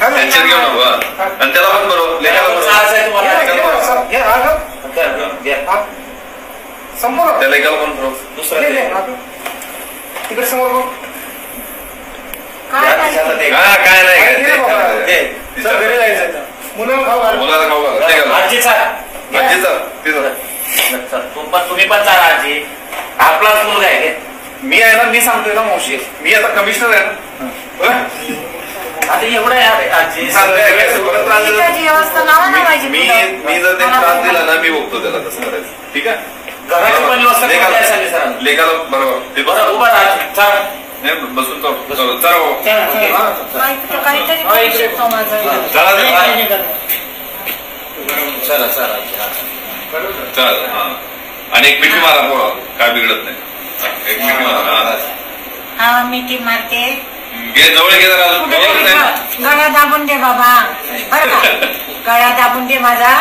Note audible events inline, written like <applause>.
Tension घेऊ नको. आणि त्याला पण बरोबर लेखाला. समोर त्या लेखाला पण बरोबर दुसरं? तिकडे समोर. हा काय नाही काय नाही. मुलाला खाऊ घाल. तुम्ही पण चाला आजी आपलाच मुलगा आहे. मी आहे ना मी सांगतोय ना मावशी मी आता कमिशनर आहे ना? आता एवढं मी जर ते त्रास दिला ना मी बघतो त्याला कसं करायचं. ठीक आहे? घराची पण व्यवस्था लेखाला- बरोबर ते बरं बरोबर उभा राहा. आजी. चला. नाही, बसून चालू चला चला. चला, चला. हा, हा. हा आणि एक मिठी मारा पोरा काय बिघडत नाही. हा, एक मिठी मारा. हा. हा मिठी मारते. घे जवळ घे जरा. अजून कुठे जवळ नाही. गळा दाबून दे बाबा. बरं का? <laughs> गळा दाबून दे माझा.